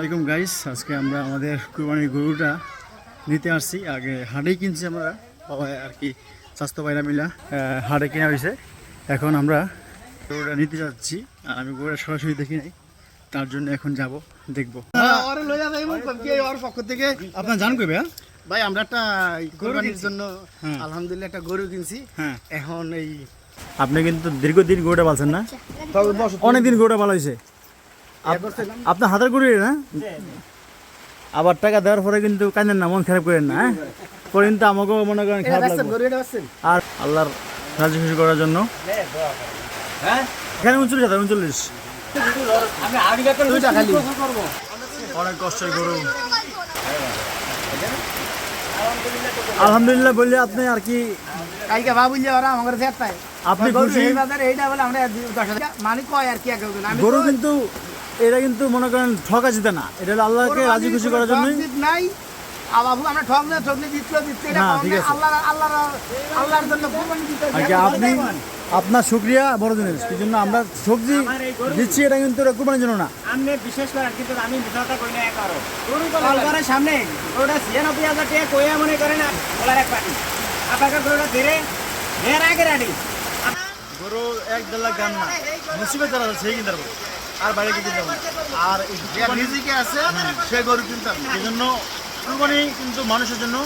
আলাইকুম গাইস আজকে আমরা আমাদের কুরবানির গরুটা নিতে আসছি। আগে হাটেই কিনছি আমরা বাবা আর কি স্বাস্থ্য বাইরা মিলা হাটে কেনা হয়েছে। এখন আমরা গরুটা নিতে যাচ্ছি। আর আমি গরুটা সরাসরি দেখি নাই তার জন্য এখন যাব দেখব। পক্ষ থেকে? আপনার জান কইবে হ্যাঁ? ভাই আমরা একটা কোরবানির জন্য হ্যাঁ। আলহামদুলিল্লাহ একটা গরু কিনছি। হ্যাঁ। এখন এই আপনি কিন্তু দীর্ঘদিন গরুটা পালছেন না? অনেকদিন গরুটা ভালো হয়েছে আপনার হাতের গরু না? আবার টাকা দেওয়ার পরে কিন্তু না মন খারাপ করেন না হ্যাঁ? আমাকেও মনে করেন খারাপ লাগবে। আর আল্লাহর রাজি খুশি করার জন্য। এখানে উনচল্লিশ হাজার উনচল্লিশ। অনেক কষ্টের গরু। আলহামদুলিল্লাহ বললে আপনি আর কি কাইকে ভাবুন যে ওরা আমার কাছে আপনি গরু খুশি? এইটা বলে আমরা মানে কয় আর কি গরু কিন্তু এটা কিন্তু মনে করেন ঠকা জিতে না। এটা হলো আল্লাহকে রাজি খুশি করার জন্যই। নাই। আমরা ঠক না ঠকলে এটা। আছে। আল্লাহর আল্লাহর আল্লাহর জন্য কোরবানি দিতে আপনি আপনার শুক্রিয়া বড় জিনিস এই জন্য আমরা সবজি দিচ্ছি এটা কিন্তু কুরবানির জন্য না। আপনি বিশেষ করে কিন্তু আমি মিথ্যাটা করি না একারো কল সামনে ওটা ছিয়ানব্বই হাজার টাকা কইয়া মনে করে না ওলার এক পাটি। আপনাকে গরুটা ধীরে ধীরে আগে রাডি গরু এক দেড় লাখ গান না। মুসিবত যারা সেই কিনতে পারব আর বাইরে কিনতে পারব আর এই যে রিজিকে আছে সে গরু কিনতাম এই জন্য কুরবানি কিন্তু মানুষের জন্য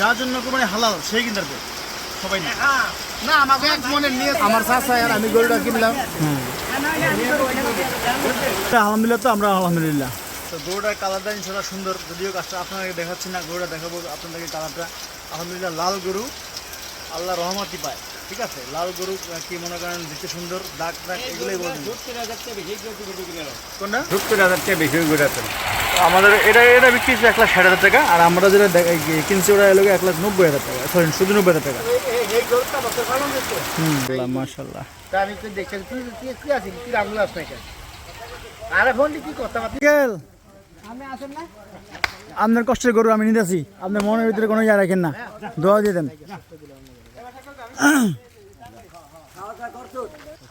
যার জন্য কুরবানি হালাল সেই কিনতে পারবে সবাই না না আমাকে এক মনে নিয়ে আমার চাষা আর আমি গরুটা কিনলাম। আলহামদুলিল্লাহ তো আমরা আলহামদুলিল্লাহ। তো গরুটার কালারটা ইনশাল্লাহ সুন্দর। যদিও কাজটা আপনাকে দেখাচ্ছি না গরুটা দেখাবো আপনাদেরকে কালারটা। আলহামদুলিল্লাহ লাল গরু। আল্লাহ রহমতই পায়। ঠিক আছে? লাল গরু কি মনে করেন দেখতে সুন্দর? দাগ দাগ এগুলোই বলছেন কোনটা? সত্তর হাজার টাকা বেশি ঘুরাতেন আমাদের এটা এটা বিক্রি হচ্ছে এক লাখ ষাট হাজার টাকা আর আমরা যেটা কিনছি ওটা এলো এক লাখ নব্বই হাজার টাকা। সরি শুধু নব্বই হাজার টাকা। হুম মাশাল্লাহ আমি তো তুই কি আরে ফোন কি কথা আপনার কষ্টের গরু আমি নিতেছি আপনার মনের ভিতরে কোনো ইয়া রাখেন না। দোয়া দিয়ে দেন।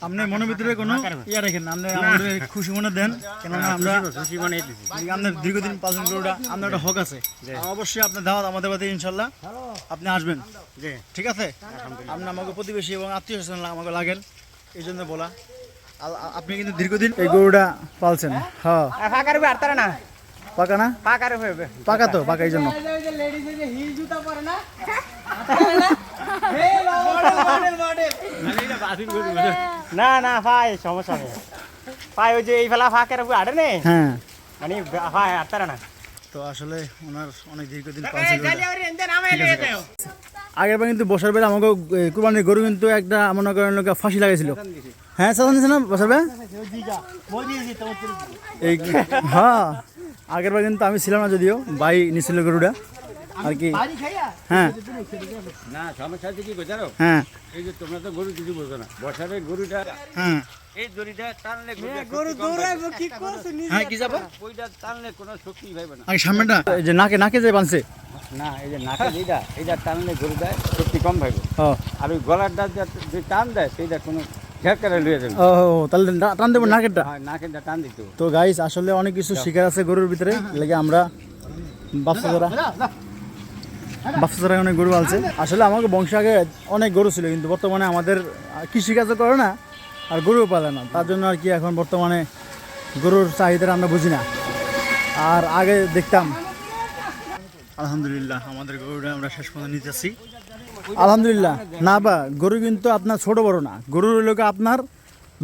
আপনি মনের ভিতরে কোনো? ইয়া রাখেন আপনি আমাদের খুশি মনে দেন। কেননা আমরা খুশি মানে দিছি। আপনার দীর্ঘদিন গরুটা আপনার একটা হক আছে। অবশ্যই আপনার দাওয়াত আমাদের বাড়িতে ইনশাল্লাহ আপনি আসবেন। জি। ঠিক আছে? আপনি আমাকে প্রতিবেশী এবং আত্মীয় স্বজন আমাকে লাগেন এই জন্য বলা। আপনি কিন্তু দীর্ঘদিন এই গরুটা পালছেন। হ্যাঁ। উপরে আটতারা না। পাকা না? উপরে পাকা তো পাকা এই জন্য। না? না ভাই সমস্যা নেই। ভাই ওই যে এই ফেলা ফাঁকের উপরে আটে নেই? হ্যাঁ। মানে ভাই আটতারা না। তো আসলে ওনার অনেক দীর্ঘদিন আগের বার কিন্তু বসার বেলা আমাকে কুরবানির গরু কিন্তু একটা মনে করেন লোকে ফাঁসি লাগাইছিল। হ্যাঁ সাধারণ নিছে না বসার বেলা? এই হ্যাঁ আগের বার কিন্তু আমি ছিলাম না যদিও ভাই নিছিল গরুটা। আর কি? হ্যাঁ। না সমস্যা কি বোঝারো হ্যাঁ। এই যে তোমরা তো গরু কিছু বোঝো না। বসারের গরুটা হ্যাঁ এই দড়িটা টানলে গরু দৌড়াইবো কি করছ হ্যাঁ কি যাব? ওইটা টানলে কোনো শক্তি পাইবে না। আগে সামনেটা এই যে নাকে নাকে যে বানছে। না এই যে নাকে যেটা এইটা টানলে গরু দেয় শক্তি কম পাইবে আর ওই গলারটা যে- যে টান দেয় সেইটা কোনো হ্যাঁ নাকেরটা টান দিত তো গাইস আসলে অনেক কিছু শিকার আছে গরুর ভিতরে লেগে আমরা বাচ্চা যারা বাচ্চা যারা অনেক গরু পালছে আসলে আমাকে বংশ আগে অনেক গরু ছিল কিন্তু বর্তমানে আমাদের কৃষিকাজও করে না আর গরুও পালে না। তার জন্য আর কি এখন বর্তমানে গরুর চাহিদাটা আমরা বুঝি না। আর আগে দেখতাম। আলহামদুলিল্লাহ আমাদের গরুটা আমরা শেষ পর্যন্ত নিতেছি। আলহামদুলিল্লাহ। না বা গরু কিন্তু আপনার ছোট বড় না। গরুর লোকে আপনার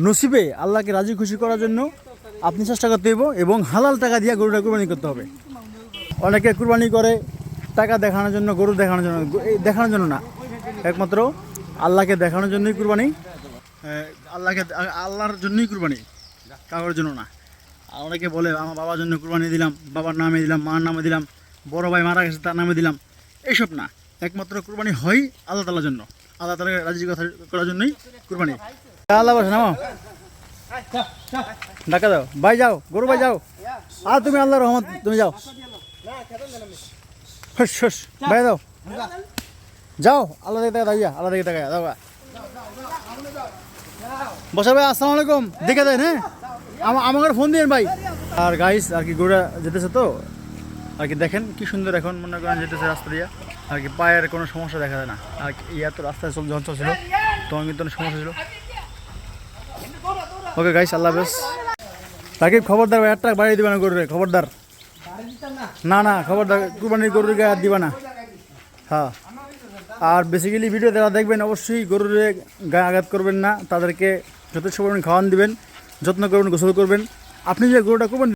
নসিবে আল্লাহকে রাজি খুশি করার জন্য আপনি চেষ্টা করতে হইব এবং হালাল টাকা দিয়ে গরুটা কুরবানি করতে হবে। অনেকে কুরবানি করে টাকা দেখানোর জন্য, গরু দেখানোর জন্য দেখানোর জন্য না। একমাত্র আল্লাহকে দেখানোর জন্যই কুরবানি। আল্লাহকে আল্লাহর জন্যই কুরবানি। কারোর জন্য না। অনেকে বলে, আমার বাবার জন্য কুরবানি দিলাম, বাবার নামে দিলাম, মার নামে দিলাম, বড় ভাই মারা গেছে, তার নামে দিলাম। এইসব না। একমাত্র কুরবানি হয় আল্লাহ তালার জন্য। আল্লাহ তালাকে রাজি কথা করার জন্যই কুরবানি। আল্লাহ বসে নামো ডাকা দাও। ভাই যাও, গরু ভাই যাও। আর তুমি আল্লাহ রহমত, তুমি যাও। হুস হুস ভাই দাও যাও, আল্লাহ দিকে টাকা দাও আল্লাহ দিকে টাকা দাও গা। বসা ভাই, আসসালামু আলাইকুম। দেখে দেন হ্যাঁ? আমা- আমাকে ফোন দিন ভাই। আর গাইস আর কি গরুটা যেতেছে তো, আর কি দেখেন কি সুন্দর এখন মনে করেন যেতেছে রাস্তা দিয়ে। আর কি পায়ের কোনো সমস্যা দেখা যায় না। আর কি ইয়া তো রাস্তায় চল যখন চলছিল তখন কিন্তু অনেক সমস্যা ছিল। ওকে গাইস আল্লাহ হাফেজ। তাকে খবরদার ভাই একটা বাড়িয়ে দিবা না গরুরে, খবরদার। না না খবর কুরবানির গরুর গায়ে দিবা না। হ্যাঁ। আর বেসিক্যালি ভিডিও যারা দেখবেন, অবশ্যই গরুর গায়ে আঘাত করবেন না। তাদেরকে যথেষ্ট পরিমাণ খাওয়ান দিবেন, যত্ন করবেন, গোসল করবেন। আপনি যে গরুটা করবেন